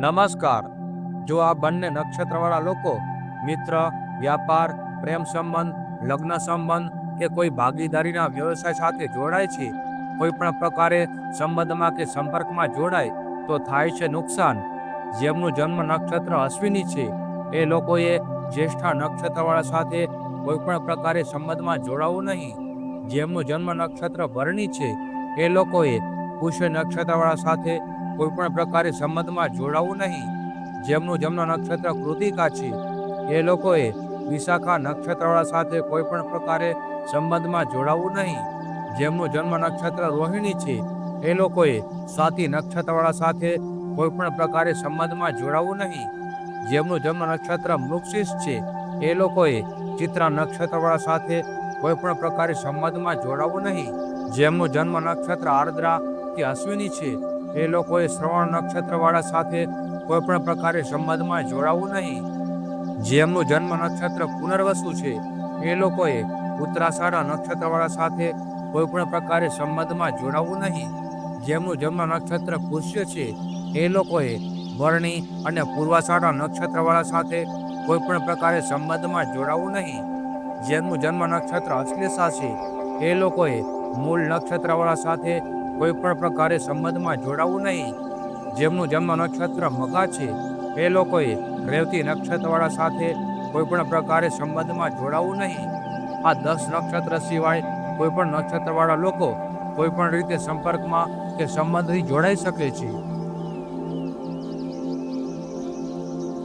નમસ્કાર. જો આ બંને નક્ષત્રવાળા લોકો મિત્ર, વ્યાપાર, પ્રેમ સંબંધ, લગ્ન સંબંધ કે કોઈ ભાગીદારીના વ્યવસાય સાથે જોડાય છે, કોઈ પણ પ્રકારે સંબંધમાં કે સંપર્કમાં જોડાય, તો થાય છે નુકસાન. જેમનું જન્મ નક્ષત્ર અશ્વિની છે, એ લોકોએ જ્યેષ્ઠા નક્ષત્રવાળા સાથે કોઈ પણ પ્રકારે સંબંધમાં જોડાવું નહીં. જેમનું જન્મ નક્ષત્ર ભરણી છે, એ લોકોએ પુષ્ય નક્ષત્રવાળા સાથે કોઈ પણ પ્રકારે સંબંધમાં જોડાવું નહીં. જેમનું જન્મ નક્ષત્ર કૃતિકા છે, એ લોકોએ વિશાખા નક્ષત્રવાળા સાથે કોઈ પણ પ્રકારે સંબંધમાં જોડાવું નહીં. જેમનું જન્મ નક્ષત્ર રોહિણી છે, એ લોકોએ સ્વાતિ નક્ષત્રવાળા સાથે કોઈ પણ પ્રકારે સંબંધમાં જોડાવું નહીં. જેમનું જન્મ નક્ષત્ર મૃક્ષિસ છે, એ લોકોએ ચિત્રા નક્ષત્રવાળા સાથે કોઈ પણ પ્રકારે સંબંધમાં જોડાવું નહીં. જેમનું જન્મ નક્ષત્ર આર્દ્રા કે અશ્વિની છે એ લોકોએ શ્રવણ નક્ષત્રવાળા સાથે કોઈ પણ પ્રકારે સંબંધમાં જોડાવું નહીં. જેમનું જન્મ નક્ષત્ર પુનર્વસુ છે, એ લોકોએ ઉત્તરાષાઢ નક્ષત્રવાળા સાથે કોઈ પણ પ્રકારે સંબંધમાં જોડાવું નહીં. જેમનું જન્મ નક્ષત્ર પુષ્ય છે, એ લોકોએ વરણી અને પૂર્વાષાઢ નક્ષત્રવાળા સાથે કોઈ પણ પ્રકારે સંબંધમાં જોડાવું નહીં. જેમનું જન્મ નક્ષત્ર અશ્લેષા છે, એ લોકોએ મૂળ નક્ષત્રવાળા સાથે કોઈ પણ પ્રકારે સંબંધમાં જોડાવું નહીં. જેમનું જન્મ નક્ષત્ર મગા છે, એ લોકોએ રેવતી નક્ષત્રવાળા સાથે કોઈ પણ પ્રકારે સંબંધમાં જોડાવું નહીં. આ દસ નક્ષત્ર સિવાય કોઈ પણ નક્ષત્રવાળા લોકો કોઈ પણ રીતે સંપર્કમાં કે સંબંધથી જોડાઈ શકે છે.